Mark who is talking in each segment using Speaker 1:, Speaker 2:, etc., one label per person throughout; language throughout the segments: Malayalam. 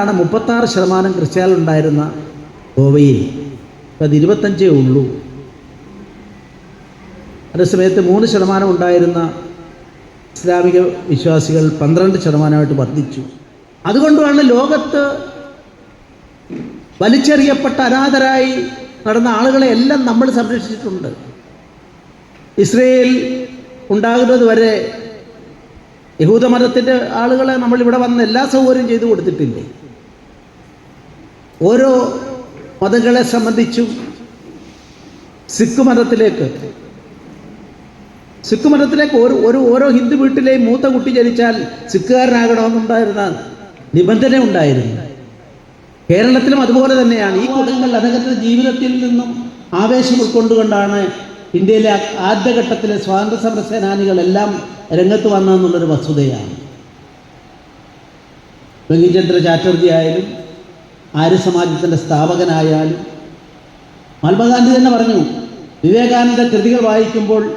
Speaker 1: ആണ് മുപ്പത്താറ് ശതമാനം ക്രിസ്ത്യാനികളുണ്ടായിരുന്ന ഗോവയിൽ. അത് ഇരുപത്തഞ്ചേ ഉള്ളൂ. അതേസമയത്ത് മൂന്ന് ശതമാനം ഉണ്ടായിരുന്ന ഇസ്ലാമിക വിശ്വാസികൾ പന്ത്രണ്ട് ശതമാനമായിട്ട് വർദ്ധിച്ചു. അതുകൊണ്ടാണ് ലോകത്ത് വലിച്ചെറിയപ്പെട്ട അനാഥരായി നടന്ന ആളുകളെ എല്ലാം നമ്മൾ സംരക്ഷിച്ചിട്ടുണ്ട്. ഇസ്രയേൽ ഉണ്ടാകുന്നത് വരെ യഹൂദമതത്തിന്റെ ആളുകളെ നമ്മൾ ഇവിടെ വന്ന് എല്ലാ സൗകര്യം ചെയ്തു കൊടുത്തിട്ടില്ലേ? ഓരോ മതങ്ങളെ സംബന്ധിച്ചും സിഖ് മതത്തിലേക്ക്. സിഖ് മതത്തിലേക്ക് ഒരു ഒരു ഓരോ ഹിന്ദു വീട്ടിലെയും മൂത്ത കുട്ടി ജനിച്ചാൽ സിഖുകാരനാകണമെന്നുണ്ടായിരുന്ന നിബന്ധന ഉണ്ടായിരുന്നു. കേരളത്തിലും അതുപോലെ തന്നെയാണ്. ഈ കുടുംബങ്ങൾ അദ്ദേഹത്തിന്റെ ജീവിതത്തിൽ നിന്നും ആവേശം ഉൾക്കൊണ്ടുകൊണ്ടാണ് ഇന്ത്യയിലെ ആദ്യഘട്ടത്തിലെ സ്വാതന്ത്ര്യ സമര സേനാനികളെല്ലാം രംഗത്ത് വന്നതെന്നുള്ളൊരു വസ്തുതയാണ്. ബങ്കിചന്ദ്ര ചാറ്റർജി ആയാലും ആര്യ സമാജത്തിന്റെ സ്ഥാപകനായാലും മഹാത്മാഗാന്ധി തന്നെ പറഞ്ഞു വിവേകാനന്ദ കൃതികൾ വായിക്കുമ്പോൾ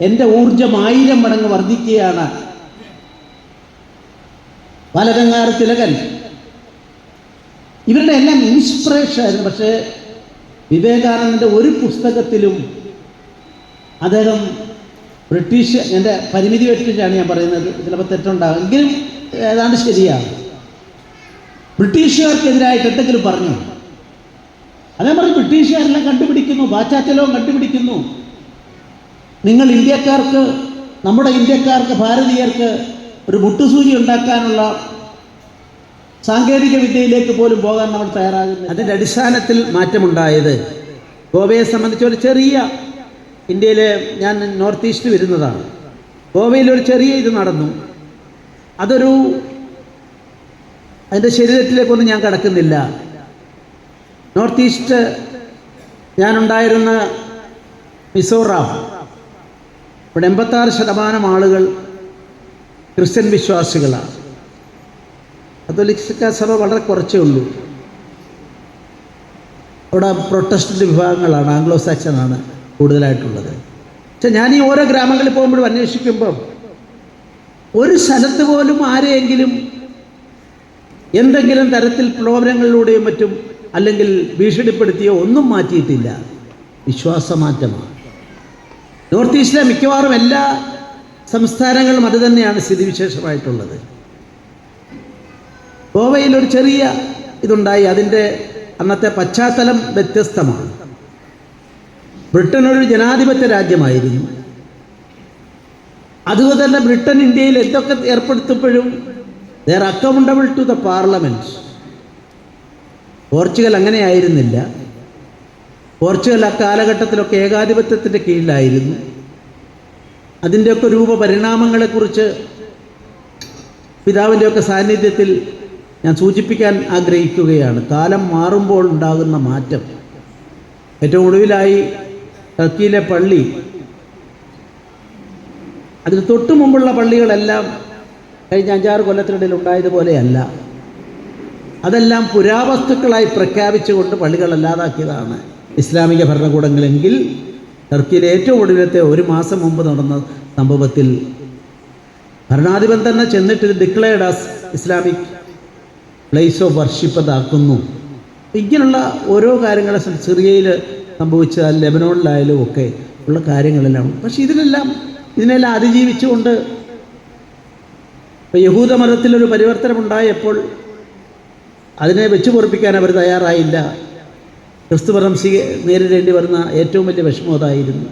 Speaker 1: എന്റെ ഊർജം ആയിരം മടങ്ങ് വർദ്ധിക്കുകയാണ്. ബാലഗംഗാർ തിലകൻ ഇവരുടെ എല്ലാം ഇൻസ്പിറേഷൻ ആയിരുന്നു. പക്ഷേ വിവേകാനന്ദന്റെ ഒരു പുസ്തകത്തിലും അദ്ദേഹം ബ്രിട്ടീഷ് എന്റെ പരിമിതി വെച്ചിട്ടാണ് ഞാൻ പറയുന്നത്. ചിലപ്പോൾ തെറ്റുണ്ടാകും. എങ്കിലും ഏതാണ്ട് ശരിയാണ്. ബ്രിട്ടീഷുകാർക്കെതിരായിട്ട് എന്തെങ്കിലും പറഞ്ഞു? അതേ മറിച്ച് ബ്രിട്ടീഷുകാരെല്ലാം കണ്ടുപിടിക്കുന്നു പാശ്ചാത്യലോകം കണ്ടുപിടിക്കുന്നു. നിങ്ങൾ ഇന്ത്യക്കാർക്ക് നമ്മുടെ ഇന്ത്യക്കാർക്ക് ഭാരതീയർക്ക് ഒരു മുട്ടുസൂചി ഉണ്ടാക്കാനുള്ള സാങ്കേതിക വിദ്യയിലേക്ക് പോലും പോകാൻ നമ്മൾ തയ്യാറാകുന്നു അതിന്റെ അടിസ്ഥാനത്തിൽ മാറ്റമുണ്ടായത് ഗോവയെ സംബന്ധിച്ച് ഒരു ചെറിയ ഇന്ത്യയിലെ ഞാൻ നോർത്ത് ഈസ്റ്റ് വരുന്നതാണ്. ഗോവയിൽ ഒരു ചെറിയ ഇത് നടന്നു. അതൊരു അതിന്റെ ശരീരത്തിലേക്കൊന്നും ഞാൻ കടക്കുന്നില്ല. നോർത്ത് ഈസ്റ്റ് ഞാനുണ്ടായിരുന്ന മിസോറാം. ഇവിടെ എൺപത്താറ് ശതമാനം ആളുകൾ ക്രിസ്ത്യൻ വിശ്വാസികളാണ്. കത്തോലിക്ക സഭ വളരെ കുറച്ചേ ഉള്ളൂ. അവിടെ പ്രൊട്ടസ്റ്റന്റ് വിഭാഗങ്ങളാണ് ആംഗ്ലോ സാക്ഷനാണ് കൂടുതലായിട്ടുള്ളത്. പക്ഷെ ഞാൻ ഈ ഓരോ ഗ്രാമങ്ങളിൽ പോകുമ്പോഴും അന്വേഷിക്കുമ്പം ഒരു സ്ഥലത്ത് പോലും ആരെയെങ്കിലും എന്തെങ്കിലും തരത്തിൽ പ്രലോഭനങ്ങളിലൂടെയും മറ്റും അല്ലെങ്കിൽ ഭീഷണിപ്പെടുത്തിയോ ഒന്നും മാറ്റിയിട്ടില്ല. വിശ്വാസമാറ്റമാണ്. നോർത്ത് ഈസ്റ്റിലെ മിക്കവാറും എല്ലാ സംസ്ഥാനങ്ങളും അത് തന്നെയാണ് സ്ഥിതിവിശേഷമായിട്ടുള്ളത്. ഗോവയിൽ ഒരു ചെറിയ ഇതുണ്ടായി. അതിന്റെ അന്നത്തെ പശ്ചാത്തലം വ്യത്യസ്തമാണ്. ബ്രിട്ടൻ ഒരു ജനാധിപത്യ രാജ്യമായിരുന്നു. അതുപോലെ തന്നെ ബ്രിട്ടൻ ഇന്ത്യയിൽ എന്തൊക്കെ ഏർപ്പെടുത്തുമ്പോഴും they're accountable to the parliament Portugal അങ്ങനെയായിരുന്നില്ല. Portugal ആ കാലഘട്ടത്തിലൊക്കെ ഏകാധിപത്യത്തിന്റെ കീഴിലായിരുന്നു. അതിന്റെയൊക്കെ രൂപപരിണാമങ്ങളെക്കുറിച്ച് പിതാവിന്റെയൊക്കെ സാന്നിധ്യത്തിൽ ഞാൻ സൂചിപ്പിക്കാൻ ആഗ്രഹിക്കുകയാണ്. കാലം മാറുമ്പോൾ ഉണ്ടാകുന്ന മാറ്റം. ഏറ്റവും ഒടുവിലായി ടർക്കിയിലെ പള്ളി. അതിന് തൊട്ടു മുമ്പുള്ള പള്ളികളെല്ലാം കഴിഞ്ഞ അഞ്ചാറ് കൊല്ലത്തിനിടയിൽ ഉണ്ടായതുപോലെയല്ല അതെല്ലാം പുരാവസ്തുക്കളായി പ്രഖ്യാപിച്ചുകൊണ്ട് പള്ളികൾ അല്ലാതാക്കിയതാണ്. ഇസ്ലാമിക ഭരണകൂടങ്ങളെങ്കിൽ ടർക്കിയിലെ ഏറ്റവും ഒടുവിലത്തെ ഒരു മാസം മുമ്പ് നടന്ന സംഭവത്തിൽ ഭരണാധിപൻ തന്നെ ചെന്നിട്ട് ഇത് declared as Islamic place of worship അതാക്കുന്നു ഇങ്ങനെയുള്ള ഓരോ കാര്യങ്ങളെ സിറിയയിൽ സംഭവിച്ച ലെബനോണിലായാലും ഒക്കെ ഉള്ള കാര്യങ്ങളെല്ലാം. പക്ഷേ ഇതിനെല്ലാം ഇതിനെല്ലാം അതിജീവിച്ചുകൊണ്ട് ഇപ്പോൾ യഹൂദ മതത്തിലൊരു പരിവർത്തനം ഉണ്ടായപ്പോൾ അതിനെ വെച്ചു പൊറപ്പിക്കാൻ അവർ തയ്യാറായില്ല. ക്രിസ്തുമതം സ്വീ നേരിടേണ്ടി വരുന്ന ഏറ്റവും വലിയ വിഷമം അതായിരുന്നു.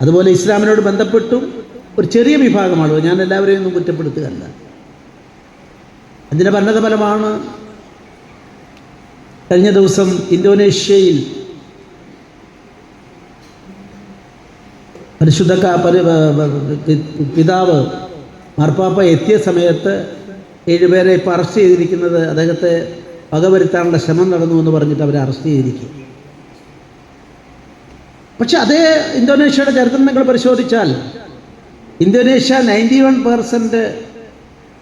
Speaker 1: അതുപോലെ ഇസ്ലാമിനോട് ബന്ധപ്പെട്ടും ഒരു ചെറിയ വിഭാഗമാണ് ഞാൻ എല്ലാവരെയും ഒന്നും കുറ്റപ്പെടുത്തുകയല്ല. അതിന്റെ പരിണതഫലമാണ് കഴിഞ്ഞ ദിവസം ഇന്തോനേഷ്യയിൽ പരിശുദ്ധ പിതാവ് മാർപ്പാപ്പ എത്തിയ സമയത്ത് ഏഴുപേരെ ഇപ്പോൾ അറസ്റ്റ് ചെയ്തിരിക്കുന്നത് അദ്ദേഹത്തെ വകവരുത്താനുള്ള ശ്രമം നടന്നു എന്ന് പറഞ്ഞിട്ട് അവരെ അറസ്റ്റ് ചെയ്തിരിക്കും. പക്ഷെ അതേ ഇന്തോനേഷ്യയുടെ ചരിത്രം നിങ്ങൾ പരിശോധിച്ചാൽ ഇന്തോനേഷ്യ നയന്റി വൺ പേഴ്സന്റ്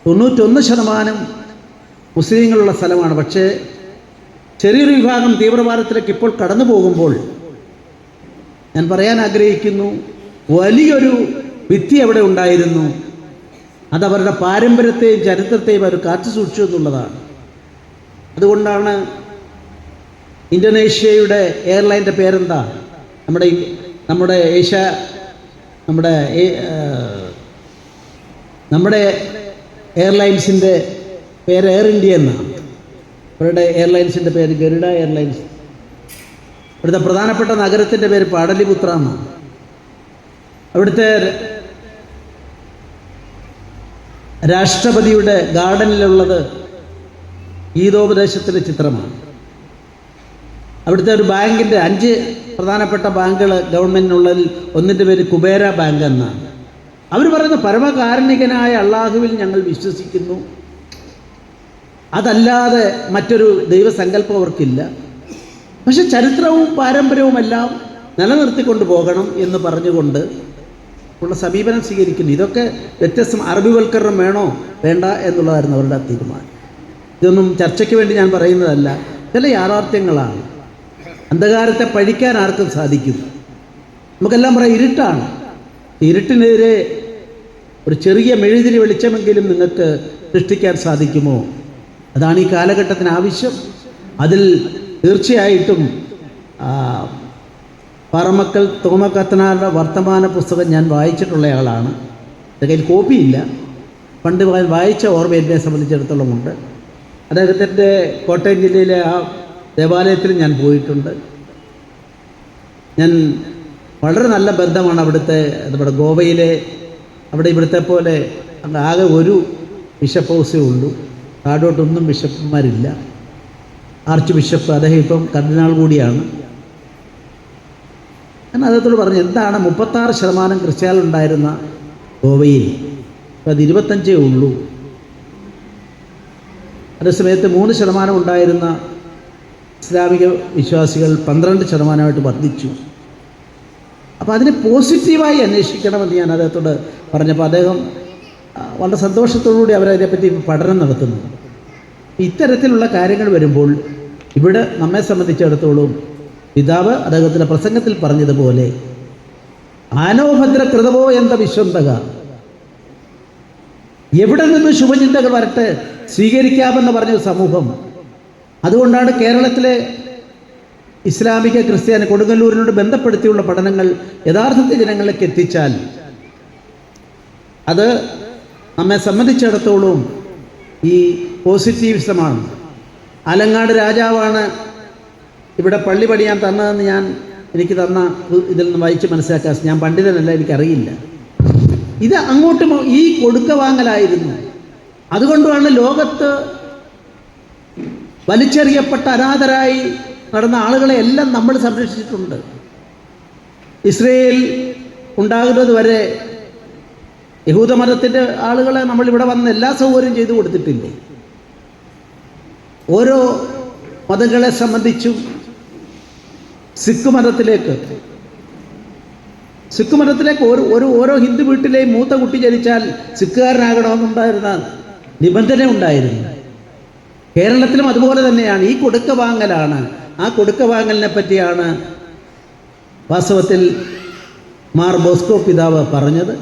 Speaker 1: തൊണ്ണൂറ്റൊന്ന് ശതമാനം മുസ്ലിങ്ങളുള്ള സ്ഥലമാണ്. പക്ഷേ ചെറിയൊരു വിഭാഗം തീവ്രവാദത്തിലേക്ക് ഇപ്പോൾ കടന്നു പോകുമ്പോൾ ഞാൻ പറയാൻ ആഗ്രഹിക്കുന്നു വലിയൊരു ഭിത്തി അവിടെ ഉണ്ടായിരുന്നു. അതവരുടെ പാരമ്പര്യത്തെയും ചരിത്രത്തെയും അവർ കാത്തു സൂക്ഷിച്ചു എന്നുള്ളതാണ്. അതുകൊണ്ടാണ് ഇന്തോനേഷ്യയുടെ എയർലൈന്റെ പേരെന്താ? നമ്മുടെ നമ്മുടെ ഏഷ്യ നമ്മുടെ നമ്മുടെ എയർലൈൻസിന്റെ പേര് എയർ ഇന്ത്യ എന്നാണ് അവരുടെ എയർലൈൻസിന്റെ പേര് ഗരുഡ എയർലൈൻസ്. അവിടുത്തെ പ്രധാനപ്പെട്ട നഗരത്തിന്റെ പേര് പാടലിപുത്ര എന്നാണ് അവിടുത്തെ രാഷ്ട്രപതിയുടെ ഗാർഡനിലുള്ളത് ഗീതോപദേശത്തിന്റെ ചിത്രമാണ്. അവിടുത്തെ ഒരു ബാങ്കിന്റെ അഞ്ച് പ്രധാനപ്പെട്ട ബാങ്കുകൾ ഗവൺമെന്റിനുള്ളതിൽ ഒന്നിന്റെ പേര് കുബേര ബാങ്ക് എന്നാണ്. അവർ പറയുന്ന പരമകാരുണികനായ അള്ളാഹുവിൽ ഞങ്ങൾ വിശ്വസിക്കുന്നു. അതല്ലാതെ മറ്റൊരു ദൈവസങ്കല്പം അവർക്കില്ല. പക്ഷെ ചരിത്രവും പാരമ്പര്യവുമെല്ലാം നിലനിർത്തിക്കൊണ്ട് പോകണം എന്ന് പറഞ്ഞുകൊണ്ട് ഉള്ള സമീപനം സ്വീകരിക്കുന്നു. ഇതൊക്കെ വ്യത്യസ്തം അറബിവൽക്കരണം വേണോ? വേണ്ട എന്നുള്ളതായിരുന്നു അവരുടെ തീരുമാനം. ഇതൊന്നും ചർച്ചയ്ക്ക് വേണ്ടി ഞാൻ പറയുന്നതല്ല. ചില യാഥാർത്ഥ്യങ്ങളാണ്. അന്ധകാരത്തെ പഴിക്കാൻ ആർക്കും സാധിക്കും നമുക്കെല്ലാം പറയാം ഇരുട്ടാണ്. ഇരുട്ടിനെതിരെ ഒരു ചെറിയ മെഴുതിരി വെളിച്ചമെങ്കിലും നിങ്ങൾക്ക് സൃഷ്ടിക്കാൻ സാധിക്കുമോ? അതാണ് ഈ കാലഘട്ടത്തിന് ആവശ്യം. അതിൽ തീർച്ചയായിട്ടും പാറമക്കൽ തോമക്കത്തനാരുടെ വർത്തമാന പുസ്തകം ഞാൻ വായിച്ചിട്ടുള്ളയാളാണ്. എന്റെ കയ്യിൽ കോപ്പിയില്ല പണ്ട് വായിച്ച ഓർമ്മ എന്നെ സംബന്ധിച്ചിടത്തോളം ഉണ്ട് അദ്ദേഹത്തിന്റെ കോട്ടയം ജില്ലയിലെ ആ ദേവാലയത്തിൽ ഞാൻ പോയിട്ടുണ്ട്. ഞാൻ വളരെ നല്ല ബന്ധമാണ് അവിടുത്തെ നമ്മുടെ ഗോവയിലെ അവിടെ ഇവിടുത്തെ പോലെ ആകെ ഒരു ബിഷപ്പ് ഹൗസേ ഉള്ളൂ. താഴോട്ടൊന്നും ബിഷപ്പുമാരില്ല ആർച്ച് ബിഷപ്പ് അദ്ദേഹം ഇപ്പം കർദിനാൾ കൂടിയാണ്. ഞാൻ അദ്ദേഹത്തോട് പറഞ്ഞു എന്താണ് മുപ്പത്താറ് ശതമാനം ക്രിസ്ത്യാനുണ്ടായിരുന്ന ഗോവയിൽ? അത് ഇരുപത്തഞ്ചേ ഉള്ളൂ. അതേസമയത്ത് മൂന്ന് ശതമാനം ഉണ്ടായിരുന്ന ഇസ്ലാമിക വിശ്വാസികൾ പന്ത്രണ്ട് ശതമാനമായിട്ട് വർദ്ധിച്ചു. അപ്പോൾ അതിനെ പോസിറ്റീവായി അന്വേഷിക്കണമെന്ന് ഞാൻ അദ്ദേഹത്തോട് പറഞ്ഞപ്പോൾ അദ്ദേഹം വളരെ സന്തോഷത്തോടുകൂടി അവരതിനെപ്പറ്റി പഠനം നടത്തുന്നു. ഇത്തരത്തിലുള്ള കാര്യങ്ങൾ വരുമ്പോൾ ഇവിടെ നമ്മെ സംബന്ധിച്ചിടത്തോളം പിതാവ് അദ്ദേഹത്തിന്റെ പ്രസംഗത്തിൽ പറഞ്ഞതുപോലെ ആനോഭദ്ര എന്ന വിശ്വന്തക. എവിടെ നിന്ന് ശുഭചിന്തകൾ വരട്ടെ സ്വീകരിക്കാമെന്ന് പറഞ്ഞ സമൂഹം. അതുകൊണ്ടാണ് കേരളത്തിലെ ഇസ്ലാമിക ക്രിസ്ത്യാനി കൊടുങ്ങല്ലൂരിനോട് ബന്ധപ്പെടുത്തിയുള്ള പഠനങ്ങൾ യഥാർത്ഥത്തിൽ ജനങ്ങളിലേക്ക് എത്തിച്ചാൽ അത് നമ്മെ സംബന്ധിച്ചിടത്തോളം ഈ പോസിറ്റീവിസമാണ്. അലങ്ങാട് രാജാവാണ് ഇവിടെ പള്ളി പണിയാൻ തന്നതെന്ന് ഞാൻ എനിക്ക് തന്ന ഇതിൽ നിന്ന് വായിച്ച് മനസ്സിലാക്കാൻ ഞാൻ പണ്ഡിതനല്ല എനിക്കറിയില്ല. ഇത് അങ്ങോട്ട് ഈ കൊടുക്ക വാങ്ങലായിരുന്നു. അതുകൊണ്ടാണ് ലോകത്ത് വലിച്ചെറിയപ്പെട്ട അനാഥരായി നടന്ന ആളുകളെ എല്ലാം നമ്മൾ സംരക്ഷിച്ചിട്ടുണ്ട്. ഇസ്രയേൽ ഉണ്ടാകുന്നത് വരെ യഹൂദമതത്തിന്റെ ആളുകളെ നമ്മൾ ഇവിടെ വന്ന് എല്ലാ സൗകര്യം ചെയ്തു കൊടുത്തിട്ടില്ലേ? ഓരോ മതങ്ങളെ സംബന്ധിച്ചും സിഖ് മതത്തിലേക്ക്. സിഖ് മതത്തിലേക്ക് ഒരു ഒരു ഓരോ ഹിന്ദു വീട്ടിലെയും മൂത്ത കുട്ടി ജനിച്ചാൽ സിഖുകാരനാകണമെന്നുണ്ടായിരുന്ന നിബന്ധന ഉണ്ടായിരുന്നു. കേരളത്തിലും അതുപോലെ തന്നെയാണ്. ഈ കൊടുക്ക വാങ്ങലാണ്. ആ കൊടുക്ക വാങ്ങലിനെ പറ്റിയാണ് വാസ്തവത്തിൽ മാർ ബോസ്കോ പിതാവ് പറഞ്ഞത്.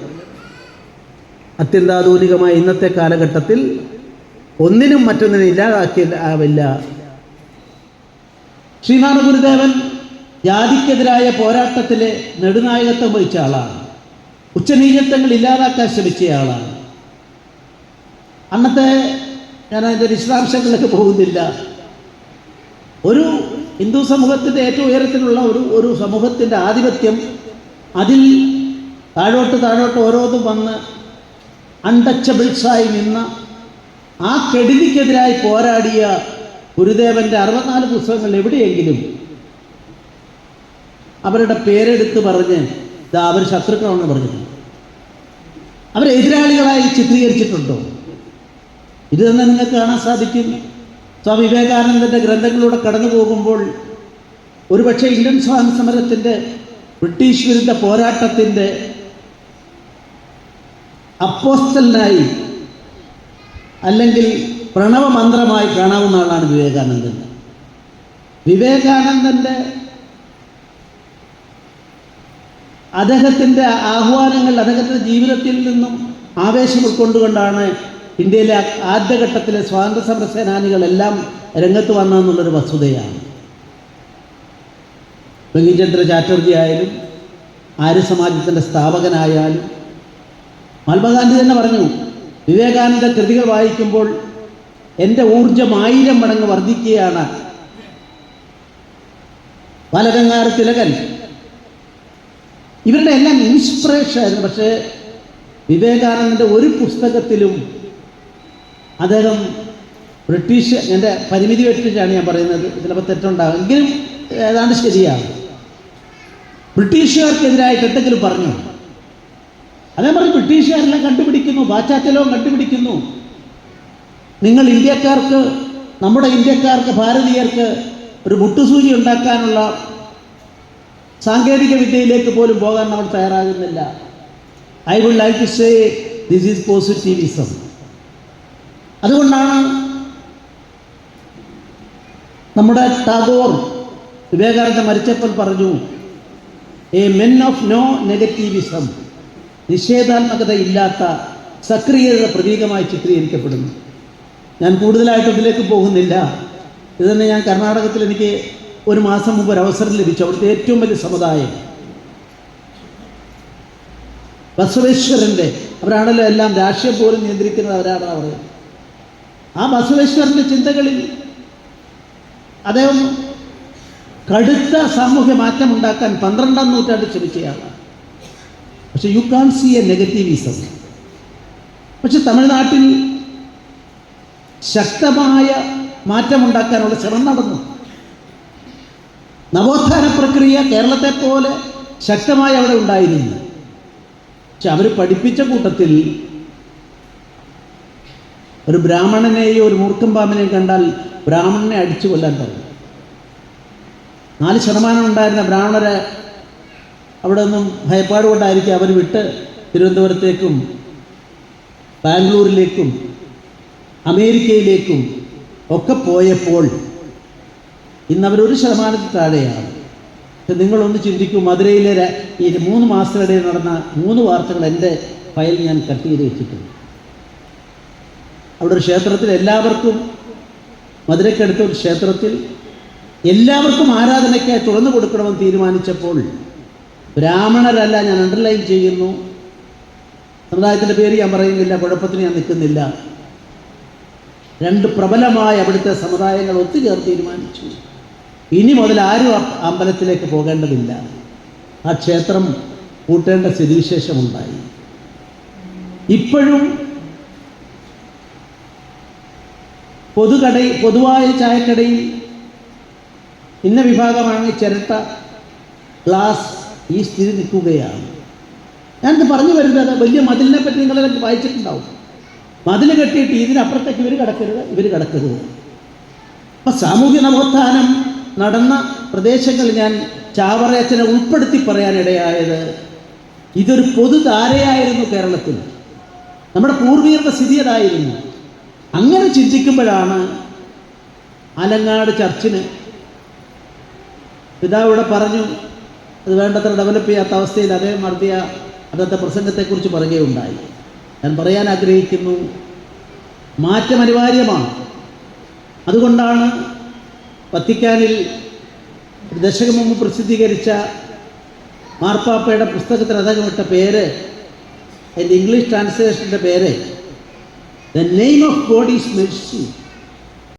Speaker 1: അത്യന്താധുനികമായ ഇന്നത്തെ കാലഘട്ടത്തിൽ ഒന്നിനും മറ്റൊന്നിനും ഇല്ലാതാക്കില്ല ആവില്ല. ശ്രീനാഥ ഗുരുദേവൻ ജാതിക്കെതിരായ പോരാട്ടത്തിലെ നെടുനായകത്വം വഹിച്ച ആളാണ്. ഉച്ചനീചത്വങ്ങൾ ഇല്ലാതാക്കാൻ ശ്രമിച്ച ആളാണ്. അന്നത്തെ ഞാൻ അതിന്റെ വിശദാംശങ്ങളിലേക്ക് പോകുന്നില്ല. ഒരു ഹിന്ദു സമൂഹത്തിന്റെ ഏറ്റവും ഉയരത്തിലുള്ള ഒരു ഒരു സമൂഹത്തിന്റെ ആധിപത്യം അതിൽ താഴോട്ട് താഴോട്ട് ഓരോന്നും വന്ന് അൺടച്ചബിൾസായി നിന്ന ആ കെടുതിക്കെതിരായി പോരാടിയ ഗുരുദേവന്റെ അറുപത്തിനാല് പുസ്തകങ്ങൾ എവിടെയെങ്കിലും അവരുടെ പേരെടുത്ത് പറഞ്ഞ് അവർ ശത്രുക്കളാണെന്ന് പറഞ്ഞിട്ടുണ്ട്. അവരെ എതിരാളികളായി ചിത്രീകരിച്ചിട്ടുണ്ടോ? ഇത് തന്നെ നിങ്ങൾക്ക് കാണാൻ സാധിക്കും. സ്വാമി വിവേകാനന്ദന്റെ ഗ്രന്ഥങ്ങളിലൂടെ കടന്നു പോകുമ്പോൾ ഒരുപക്ഷെ ഇന്ത്യൻ സ്വാതന്ത്ര്യ സമരത്തിന്റെ ബ്രിട്ടീഷ് വിരുദ്ധ പോരാട്ടത്തിന്റെ അപ്പോസ്റ്റലിനായി അല്ലെങ്കിൽ പ്രണവമന്ത്രമായി കാണാവുന്ന ആളാണ് വിവേകാനന്ദൻ. വിവേകാനന്ദന്റെ അദ്ദേഹത്തിന്റെ ആഹ്വാനങ്ങൾ അദ്ദേഹത്തിന്റെ ജീവിതത്തിൽ നിന്നും ആവേശം ഉൾക്കൊണ്ടുകൊണ്ടാണ് ഇന്ത്യയിലെ ആദ്യഘട്ടത്തിലെ സ്വാതന്ത്ര്യ സമര സേനാനികളെല്ലാം രംഗത്ത് വന്നതെന്നുള്ളൊരു വസ്തുതയാണ്. ബങ്കിചന്ദ്ര ചാറ്റർജി ആയാലും ആര്യ സമാജത്തിന്റെ സ്ഥാപകനായാലും മഹാത്മാഗാന്ധി തന്നെ പറഞ്ഞു വിവേകാനന്ദ കൃതികൾ വായിക്കുമ്പോൾ എന്റെ ഊർജം ആയിരം മടങ്ങ് വർദ്ധിക്കുകയാണ്. ബാലഗംഗാധര തിലകൻ ഇവരുടെ എല്ലാം ഇൻസ്പിറേഷൻ ആയിരുന്നു പക്ഷേ വിവേകാനന്ദന്റെ ഒരു പുസ്തകത്തിലും അദ്ദേഹം ബ്രിട്ടീഷ് എന്റെ പരിമിതി വെച്ചിട്ടാണ് ഞാൻ പറയുന്നത്. ചിലപ്പോൾ തെറ്റുണ്ടാകും. എങ്കിലും ഏതാണ്ട് ശരിയാണ്. ബ്രിട്ടീഷുകാർക്കെതിരായിട്ട് എന്തെങ്കിലും പറഞ്ഞു? അതേ പറഞ്ഞ് ബ്രിട്ടീഷുകാരെല്ലാം കണ്ടുപിടിക്കുന്നു. പാശ്ചാത്യലോകം കണ്ടുപിടിക്കുന്നു. നിങ്ങൾ ഇന്ത്യക്കാർക്ക് നമ്മുടെ ഇന്ത്യക്കാർക്ക് ഭാരതീയർക്ക് ഒരു മുട്ടുസൂചി ഉണ്ടാക്കാനുള്ള സാങ്കേതിക വിദ്യയിലേക്ക് പോലും പോകാൻ നമ്മൾ തയ്യാറാകുന്നില്ല. I would like to say this is positivism അതുകൊണ്ടാണ് നമ്മുടെ ടാഗോർ വിവേകാനന്ദ മരിച്ചപ്പോൾ പറഞ്ഞു a men of no negativism നിഷേധാത്മകത ഇല്ലാത്ത സക്രിയത പ്രതീകമായി ചിത്രീകരിക്കപ്പെടുന്നു. ഞാൻ കൂടുതലായിട്ട് ഇതിലേക്ക് പോകുന്നില്ല. ഇതുതന്നെ ഞാൻ കർണാടകത്തിൽ എനിക്ക് ഒരു മാസം മുമ്പ് ഒരു അവസരം ലഭിച്ചു. അവിടുത്തെ ഏറ്റവും വലിയ സമുദായം. ബസവേശ്വരന്റെ അവരാണല്ലോ എല്ലാം രാഷ്ട്രീയം പോലും നിയന്ത്രിക്കുന്നത് അവരാണ് അവർ ആ ബസവേശ്വരന്റെ ചിന്തകളിൽ അദ്ദേഹം കടുത്ത സാമൂഹ്യ മാറ്റം ഉണ്ടാക്കാൻ പന്ത്രണ്ടാം നൂറ്റാണ്ട് ശ്രമിച്ചയാണ് പക്ഷെ you can see a negativism പക്ഷെ തമിഴ്നാട്ടിൽ ശക്തമായ മാറ്റമുണ്ടാക്കാനുള്ള ശ്രമം നടന്നു. നവോത്ഥാന പ്രക്രിയ കേരളത്തെ പോലെ ശക്തമായി അവിടെ ഉണ്ടായിരുന്നു പക്ഷെ അവർ പഠിപ്പിച്ച കൂട്ടത്തിൽ ഒരു ബ്രാഹ്മണനെയോ ഒരു മൂർഖം പാമ്പിനെയും കണ്ടാൽ ബ്രാഹ്മണനെ അടിച്ചു കൊല്ലാൻ പറഞ്ഞു. നാല് ശതമാനം ഉണ്ടായിരുന്ന ബ്രാഹ്മണരെ അവിടെ നിന്നും ഭയപ്പാട് കൊണ്ടായിരിക്കും അവർ വിട്ട് തിരുവനന്തപുരത്തേക്കും ബാംഗ്ലൂരിലേക്കും അമേരിക്കയിലേക്കും ഒക്കെ പോയപ്പോൾ ഇന്ന് അവരൊരു ശതമാനത്തിൽ താഴെയാണ്. നിങ്ങളൊന്ന് ചിന്തിക്കൂ മധുരയിലെ ഈ മൂന്ന് മാസത്തിനിടയിൽ നടന്ന മൂന്ന് വാർത്തകൾ എന്റെ ഫയൽ ഞാൻ കട്ട് ചെയ്ത് വെച്ചിട്ടുണ്ട്. അവിടെ ഒരു ക്ഷേത്രത്തിൽ എല്ലാവർക്കും മധുരക്കടുത്ത ഒരു ക്ഷേത്രത്തിൽ എല്ലാവർക്കും ആരാധനയ്ക്കായി തുറന്നു കൊടുക്കണമെന്ന് തീരുമാനിച്ചപ്പോൾ ബ്രാഹ്മണരല്ല ഞാൻ അണ്ടർലൈൻ ചെയ്യുന്നു. സമുദായത്തിന്റെ പേര് ഞാൻ പറയുന്നില്ല കുഴപ്പത്തിന് ഞാൻ നിൽക്കുന്നില്ല. രണ്ട് പ്രബലമായ അവിടുത്തെ സമുദായങ്ങൾ ഒത്തുചേർന്ന് തീരുമാനിച്ചു. ഇനി മുതൽ ആരും അമ്പലത്തിലേക്ക് പോകേണ്ടതില്ല. ആ ക്ഷേത്രം കൂട്ടേണ്ട സ്ഥിതിവിശേഷമുണ്ടായി. ഇപ്പോഴും പൊതുകടയിൽ പൊതുവായ ചായക്കടയിൽ ഇന്ന വിഭാഗമാണ് ചിരട്ട ഗ്ലാസ് ഈ സ്ഥിതി നിൽക്കുകയാണ്. ഞാനിത് പറഞ്ഞു വരുന്നത് വലിയ മതിലിനെ പറ്റി നിങ്ങളെ വായിച്ചിട്ടുണ്ടാവും. മതിൽ കെട്ടിയിട്ട് ഇതിനപ്പുറത്തേക്ക് ഇവർ കിടക്കരുത് ഇവർ കിടക്കരുത്. അപ്പം സാമൂഹ്യ നവോത്ഥാനം നടന്ന പ്രദേശങ്ങൾ ഞാൻ ചാവറയച്ചനെ ഉൾപ്പെടുത്തി പറയാനിടയായത് ഇതൊരു പൊതുധാരയായിരുന്നു കേരളത്തിൽ. നമ്മുടെ പൂർവികരുടെ സ്ഥിതി അതായിരുന്നു. അങ്ങനെ ചിന്തിക്കുമ്പോഴാണ് ആലങ്ങാട് ചർച്ചിന് പിതാവ് ഇവിടെ പറഞ്ഞു അത് വേണ്ടത്ര ഡെവലപ്പ് ചെയ്യാത്ത അവസ്ഥയിൽ അദ്ദേഹം നടത്തിയ അന്നത്തെ പ്രസംഗത്തെക്കുറിച്ച് പറയുകയുണ്ടായി. ഞാൻ പറയാൻ ആഗ്രഹിക്കുന്നു മാറ്റം അനിവാര്യമാണ്. അതുകൊണ്ടാണ് വത്തിക്കാനിൽ ദശകം മുമ്പ് പ്രസിദ്ധീകരിച്ച മാർപ്പാപ്പയുടെ പുസ്തകത്തിൽ അദ്ദേഹം ഇട്ട പേര് അതിന്റെ ഇംഗ്ലീഷ് ട്രാൻസ്ലേഷന്റെ പേര് the name of God is mercy